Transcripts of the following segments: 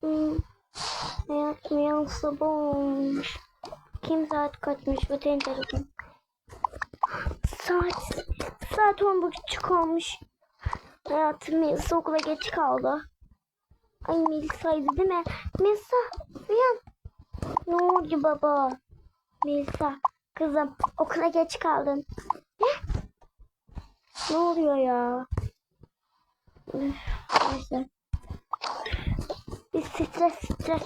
Hmm. Hayatım yan sabah olmuş. Kim saat kaçmış bu telefon. Saat, saat on buçuk olmuş. Hayatım Melisa okula geç kaldı. Ay Melisa'ydı değil mi? Melisa uyan. Ne oldu baba? Melisa kızım okula geç kaldın. Ne? Ne oluyor ya? Neyse. Stres stres.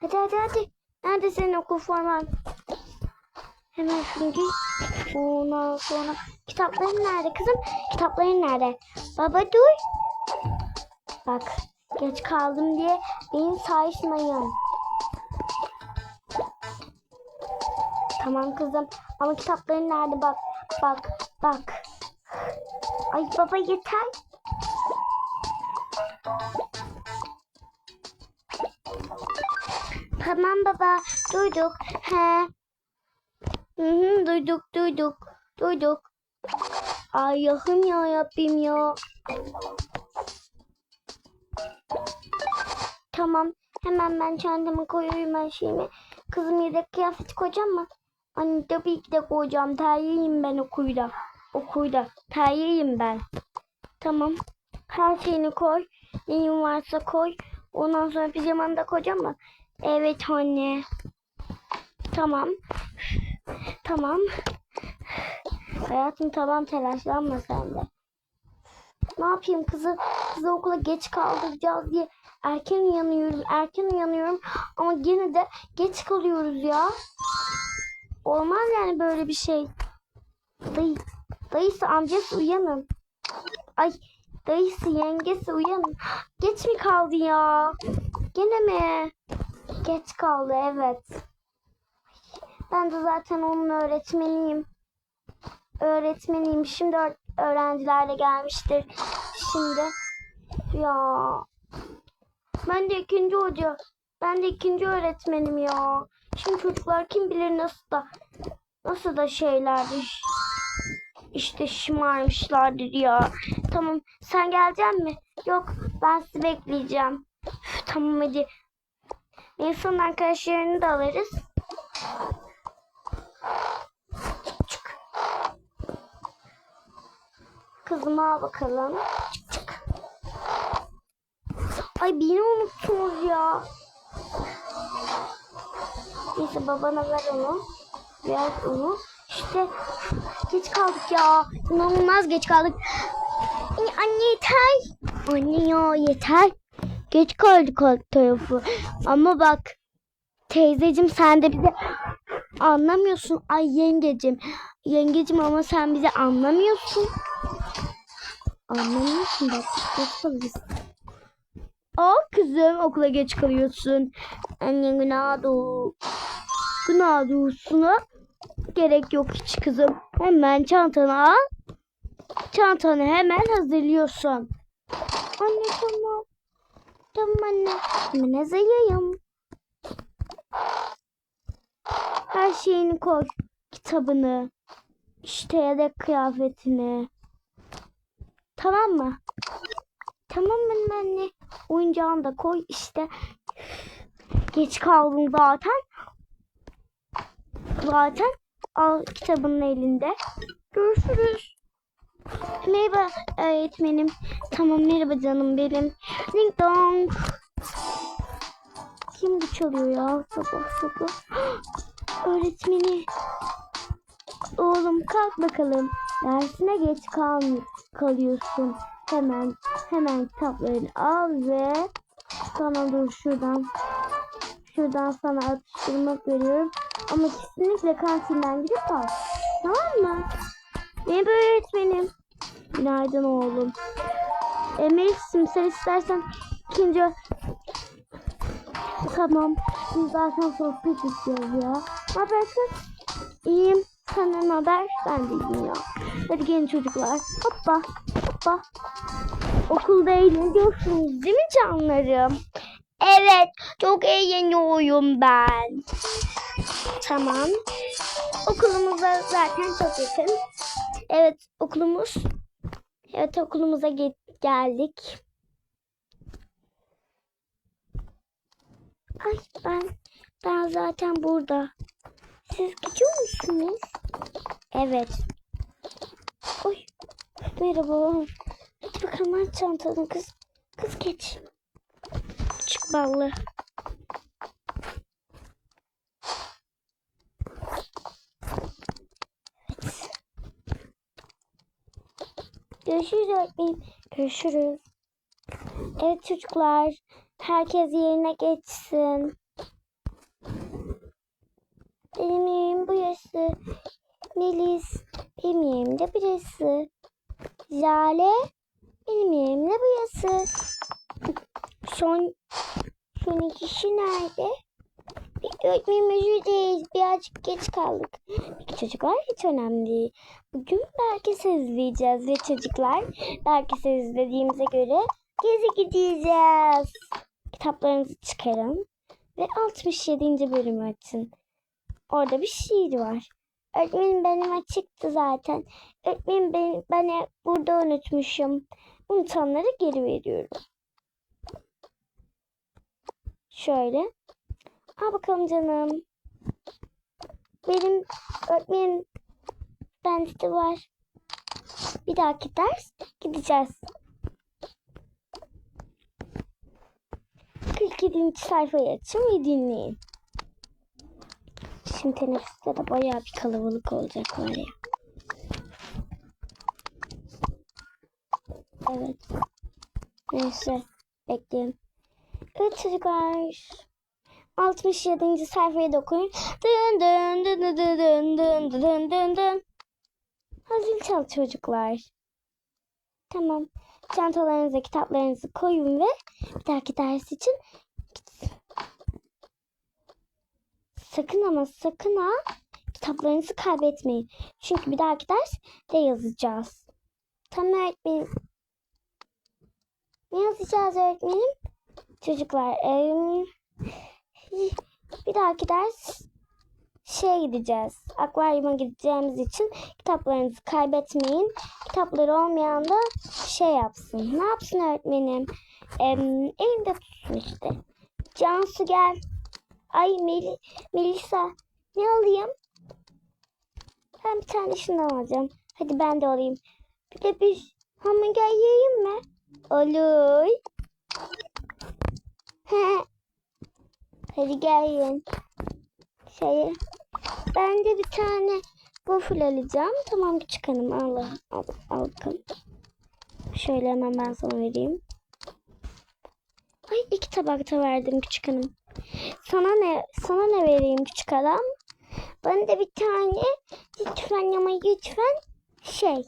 Hadi hadi hadi. Nerede senin okul forman? Hemen şunu giy. Ondan sonra kitapların nerede kızım? Kitapların nerede? Baba dur. Bak geç kaldım diye beni saysmayın. Tamam kızım ama kitapların nerede bak bak bak. Ay baba yeter. Tamam baba duyduk. He. Hı hı, duyduk duyduk duyduk. Ay yakın ya yapayım ya. Tamam hemen ben çantama koyuyorum her şeyimi. Kızım yedek kıyafet koyacağım mı? Anne tabii ki de koyacağım. Terliyim ben okuyda. Okuyda. Terliyim ben. Tamam. Her şeyini koy. Neyin varsa koy. Ondan sonra pijamanı da koyacağım mı? Evet anne. Tamam. Tamam. Hayatım tamam telaşlanma sen de. Ne yapayım kızı kızı okula geç kaldıracağız diye erken uyanıyoruz. Erken uyanıyorum ama gene de geç kalıyoruz ya. Olmaz yani böyle bir şey. Dayı, dayısı amcası uyanın. Ay dayısı yengesi uyanın. Geç mi kaldı ya? Gene mi? Geç kaldı evet. Ben de zaten onun öğretmeniyim. Öğretmeniyim. Şimdi öğ- öğrenciler de gelmiştir. Şimdi ya ben de ikinci hoca. Ben de ikinci öğretmenim ya. Şimdi çocuklar kim bilir nasıl da nasıl da şeylerdir. İşte şımarmışlardır ya. Tamam sen gelecek mi? Yok ben sizi bekleyeceğim. Üf, tamam hadi. Melisa'nın arkadaşlarını da alırız. Çık. Kızımı al bakalım. Ay beni unuttunuz ya. Neyse babana ver onu. Ver onu. İşte geç kaldık ya. İnanılmaz geç kaldık. Anne yeter. Anne ya yeter. Geç kaldık alt tarafı. Ama bak teyzecim sen de bize anlamıyorsun. Ay yengecim. Yengecim ama sen bizi anlamıyorsun. Anlamıyorsun bak. Geç. Aa kızım okula geç kalıyorsun. Anne günah doğ. Günah doğusuna gerek yok hiç kızım. Hemen çantanı al. Çantanı hemen hazırlıyorsun. Anne tamam. Tamam anne. Hemen hazırlayayım. Her şeyini koy. Kitabını. İşte yedek kıyafetini. Tamam mı? Tamam benim anne. Oyuncağını da koy işte. Geç kaldım zaten. Zaten al kitabının elinde. Görüşürüz. Merhaba öğretmenim. Tamam merhaba canım benim. Ding dong. Kim bu çalıyor ya sabah sabah? Öğretmeni. Oğlum kalk bakalım. Dersine geç kal kalıyorsun. Hemen hemen kitaplarını al ve sana dur şuradan şuradan sana atıştırmak veriyorum. Ama kesinlikle kantinden gidip al. Tamam mı? Merhaba öğretmenim. Günaydın oğlum. E, Melis'im sen istersen ikinci... Tamam. Biz zaten sohbet istiyoruz ya. Ne haber kız? İyiyim. Senden haber? Ben de iyiyim ya. Hadi gelin çocuklar. Hoppa. Hoppa. Okulda eğleniyorsunuz değil mi canlarım? Evet. Çok eğleniyorum ben. Tamam. Okulumuza zaten çok yakın. Evet okulumuz. Evet okulumuza ge- geldik. Ay ben ben zaten burada. Siz gidiyor musunuz? Evet. Oy. Merhaba. Hadi bakalım aç çantanı kız. Kız geç. Küçük ballı. Görüşürüz öğretmenim. Görüşürüz. Evet çocuklar. Herkes yerine geçsin. Benim yerim burası. Melis. Benim yerim de burası. Jale. Benim yerim de burası. Son, son kişi nerede? Öğretmenim özür dileriz. Birazcık geç kaldık. Peki çocuklar hiç önemli değil. Bugün belki izleyeceğiz ve çocuklar belki izlediğimize göre gezi gideceğiz. Kitaplarınızı çıkarın ve 67. bölümü açın. Orada bir şiir var. Öğretmenim benim açıktı zaten. Öğretmenim ben, ben burada unutmuşum. Unutanları geri veriyorum. Şöyle. Al bakalım canım. Benim öğretmenim bende de var. Bir dahaki ders gideceğiz. 47. sayfayı açın ve dinleyin. Şimdi teneffüste de bayağı bir kalabalık olacak var ya. Evet. Neyse. Bekleyin. Evet çocuklar. 67. sayfaya da okuyun. Dın dın dın dın dın dın dın dın dın. Hazır çal çocuklar. Tamam. Çantalarınıza kitaplarınızı koyun ve bir dahaki ders için sakın ama sakın ha kitaplarınızı kaybetmeyin. Çünkü bir dahaki ders de yazacağız. Tamam öğretmenim. Ne yazacağız öğretmenim? Çocuklar em, bir dahaki ders şeye gideceğiz. Akvaryuma gideceğimiz için kitaplarınızı kaybetmeyin. Kitapları olmayan da şey yapsın. Ne yapsın öğretmenim? Em, elinde tutsun işte. Cansu gel. Ay Mel Melisa ne alayım? Ben bir tane şundan alacağım. Hadi ben de alayım. Bir de bir hamburger yiyeyim mi? Olur. Hadi gelin. Şey, ben de bir tane waffle alacağım. Tamam küçük hanım al, al, al. Şöyle hemen ben sana vereyim. Ay iki tabakta verdim küçük hanım. Sana ne sana ne vereyim küçük adam? Bana da bir tane lütfen ama lütfen şey.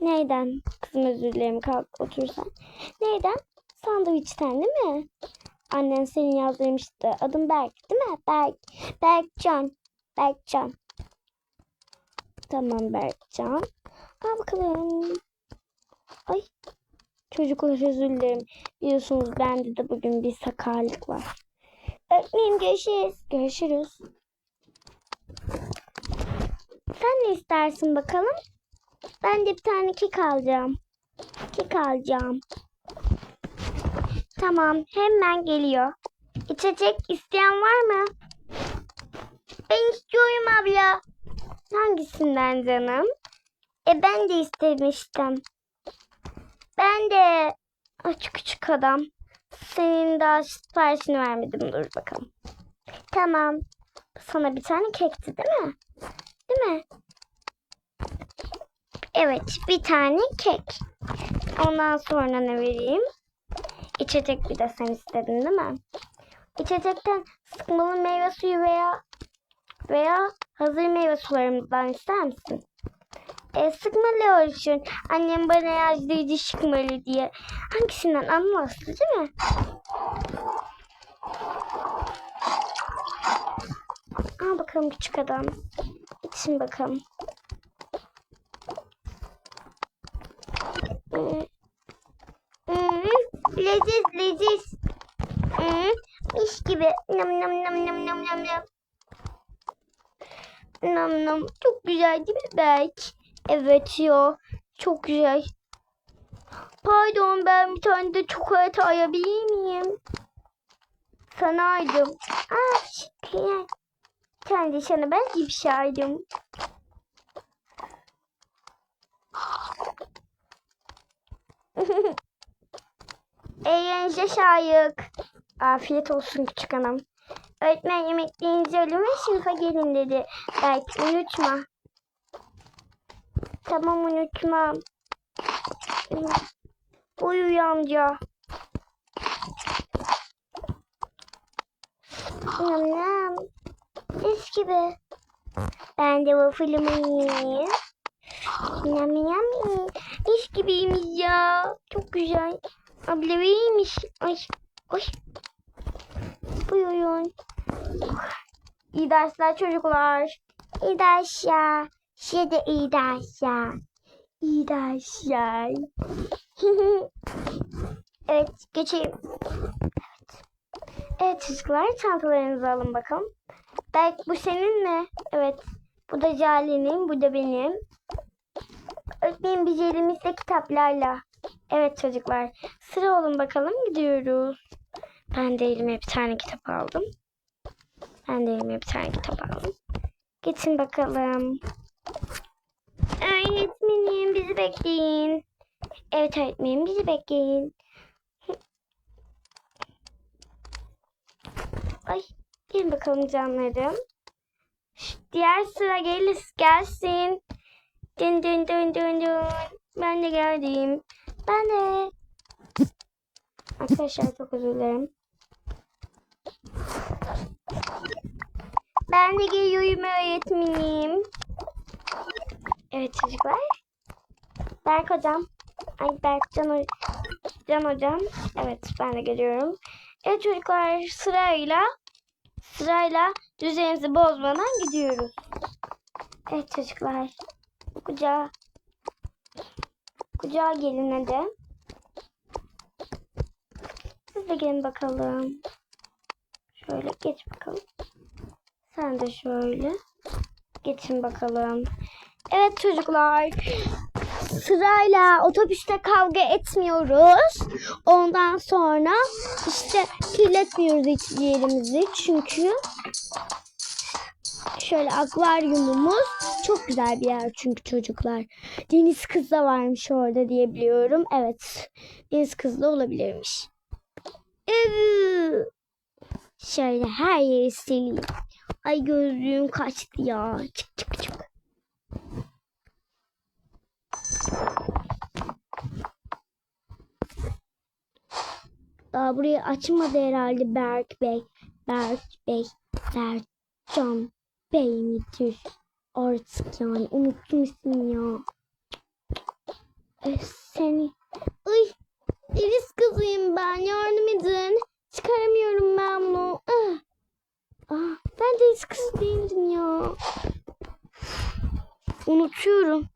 Neyden? Kızım özür dilerim kalk otursan. Neyden? Sandviçten değil mi? Annen senin yazdırmıştı. Adım Berk değil mi? Berk. Berkcan. Berkcan. Tamam Berkcan. Al bakalım. Ay. Çocuklar özür dilerim. Biliyorsunuz bende de bugün bir sakarlık var. Öğretmenim görüşürüz. Görüşürüz. Sen ne istersin bakalım? Ben de bir tane kek alacağım. Kek alacağım. Tamam hemen geliyor. İçecek isteyen var mı? Ben istiyorum abla. Hangisinden canım? E ben de istemiştim. Ben de aç küçük adam. Senin daha siparişini vermedim. Dur bakalım. Tamam. Sana bir tane kekti değil mi? Değil mi? Evet bir tane kek. Ondan sonra ne vereyim? İçecek bir de sen istedin değil mi? İçecekten sıkmalı meyve suyu veya veya hazır meyve sularımızdan ister misin? E, sıkmalı olsun. Annem bana yazdıydı sıkmalı diye. Hangisinden anlamazdı değil mi? Al bakalım küçük adam. İçin bakalım. Hmm. Leziz leziz. Hmm. Mis gibi. Nam nam nam nam nam nam nam. Nam nam. Çok güzel değil mi Berk? Evet ya. Çok güzel. Pardon ben bir tane de çikolata alabilir miyim? sanaydım. Aa teşekkürler. Sen de sana ben gibi şaydım. Eğlence şayık. Afiyet olsun küçük hanım. Öğretmen yemeklerinizi alın ve sınıfa gelin dedi. Belki unutma. Tamam unutmam. Uyu amca. Nam nam. Mis gibi. Ben de waffle'ımı yiyeyim. Nam nam. Mis gibiymiş ya. Çok güzel. Abla iyiymiş. Ay. Ay. Buyurun. İyi dersler çocuklar. İyi dersler. Size de iyi dersler. İyi dersler. evet geçeyim. Evet. Evet çocuklar çantalarınızı alın bakalım. Belki bu senin mi? Evet. Bu da Jale'nin, bu da benim. Öğretmenim biz elimizde kitaplarla. Evet çocuklar. Sıra olun bakalım gidiyoruz. Ben de elime bir tane kitap aldım. Ben de elime bir tane kitap aldım. Geçin bakalım. Öğretmenim bizi bekleyin. Evet öğretmenim bizi bekleyin. Ay gelin bakalım canlarım. Şş, Diğer sıra gelir, gelsin. Dün dün dün dün dün. Ben de geldim. Ben de. Arkadaşlar çok özür dilerim. Ben de geliyorum öğretmenim. Evet çocuklar. Berk hocam. Ay Berkcan ho- Can hocam. Evet ben de geliyorum. Evet çocuklar sırayla sırayla düzeninizi bozmadan gidiyoruz. Evet çocuklar. Kucağa kucağa gelin hadi. Siz de gelin bakalım. Şöyle geç bakalım. Sen de şöyle. Geçin bakalım. Evet çocuklar. Sırayla otobüste kavga etmiyoruz. Ondan sonra işte kirletmiyoruz hiçbir yerimizi. Çünkü şöyle akvaryumumuz çok güzel bir yer çünkü çocuklar. Deniz kız da varmış orada diye biliyorum. Evet. Deniz kız da olabilirmiş. Evet. Şöyle her yeri sileyim. Ay gözlüğüm kaçtı ya. Çık çık çık. Daha burayı açmadı herhalde Berk Bey. Berk Bey. Berkcan Bey midir? Artık yani unuttum ismini ya. E, seni. Ay deniz kızıyım ben yardım edin. Çıkaramıyorum ben bunu. Ah. Ah, ben deniz kızı değildim ya. Unutuyorum.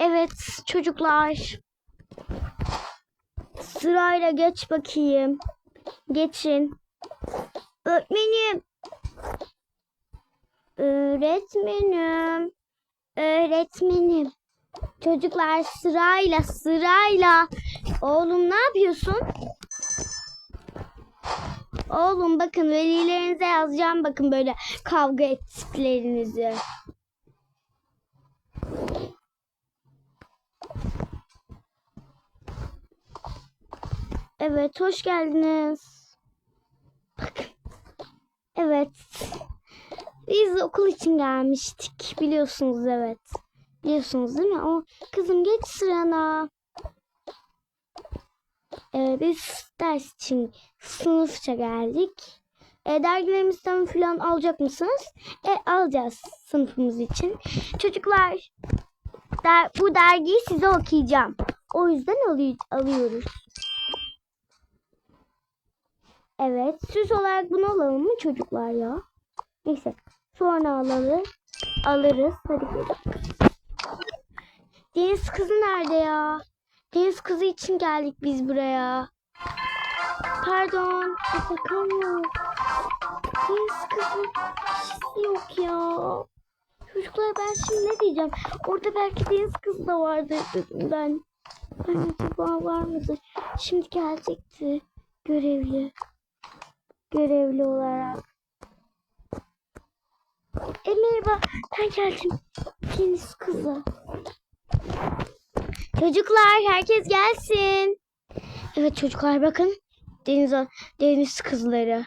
Evet çocuklar. Sırayla geç bakayım. Geçin. Öğretmenim. Öğretmenim. Öğretmenim. Çocuklar sırayla sırayla. Oğlum ne yapıyorsun? Oğlum bakın velilerinize yazacağım bakın böyle kavga ettiklerinizi. Evet hoş geldiniz. Bakın. Evet. Biz okul için gelmiştik. Biliyorsunuz evet. Biliyorsunuz değil mi? O kızım geç sırana. Ee, biz ders için sınıfça geldik. E, dergilerimizden falan alacak mısınız? E, alacağız sınıfımız için. Çocuklar der, bu dergiyi size okuyacağım. O yüzden alı- alıyoruz. Evet. Süs olarak bunu alalım mı çocuklar ya? Neyse. Sonra alalım. Alırız. Hadi gidelim. Deniz kızı nerede ya? Deniz kızı için geldik biz buraya. Pardon. Sakın yok. Deniz kızı kişisi yok ya. Çocuklar ben şimdi ne diyeceğim? Orada belki deniz kızı da vardı dedim ben. Ben acaba var mıdır? Şimdi gelecekti görevli. görevli olarak. E merhaba ben geldim. Deniz kızı. Çocuklar herkes gelsin. Evet çocuklar bakın. Deniz, deniz kızları.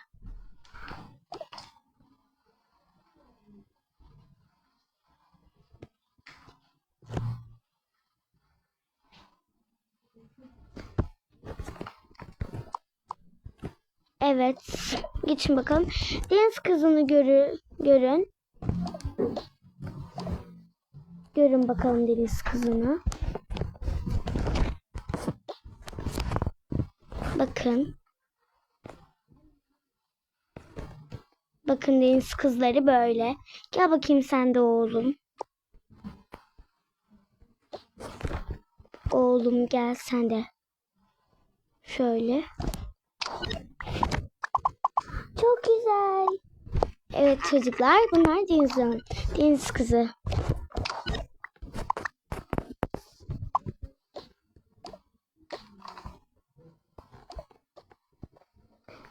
Evet. Geçin bakalım. Deniz kızını görü, görün. Görün bakalım deniz kızını. Bakın. Bakın deniz kızları böyle. Gel bakayım sen de oğlum. Oğlum gel sen de. Şöyle. Çok güzel. Evet çocuklar bunlar deniz, deniz kızı.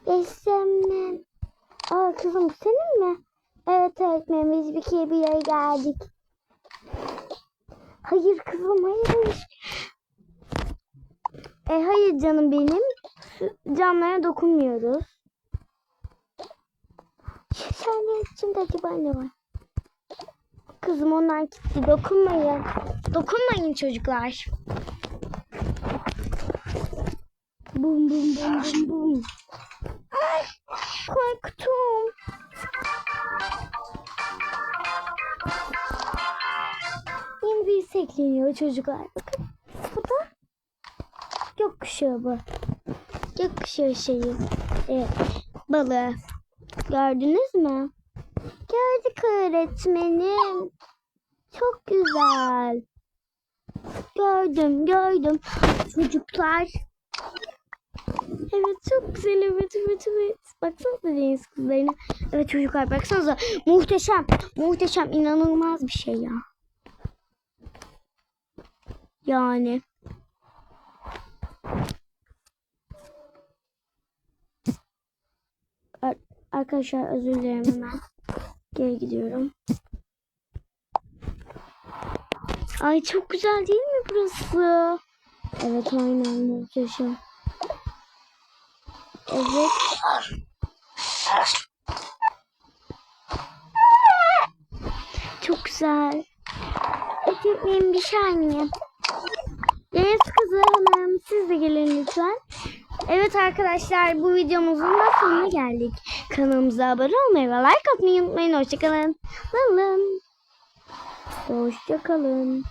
Esemle. Aa kızım bu senin mi? Evet öğretmenim biz bir kere geldik. Hayır kızım hayır. E hayır canım benim. Şu Camlara dokunmuyoruz. Şişhanenin içinde acaba ne var? Kızım onlar gitti. Dokunmayın. Dokunmayın çocuklar. Bum bum bum bum bum. Ay, korktum. Yeni bir sekleniyor çocuklar. Bakın. Bu da gökkuşağı bu. Gökkuşağı şeyi. Evet. Balığı. Gördünüz mü? Gördük öğretmenim. Çok güzel. Gördüm, gördüm. Çocuklar. Evet çok güzel evet evet evet. Baksanıza deniz kızlarına. Evet çocuklar baksanıza. Muhteşem. Muhteşem. inanılmaz bir şey ya. Yani. Ar- Arkadaşlar özür dilerim hemen. Geri gidiyorum. Ay çok güzel değil mi burası? Evet aynen muhteşem. Evet. Çok güzel. Öğretmenim bir saniye. Deniz kızı hanım siz de gelin lütfen. Evet arkadaşlar bu videomuzun da sonuna geldik. Kanalımıza abone olmayı ve like atmayı unutmayın. Hoşçakalın. Hoşçakalın. Hoşçakalın.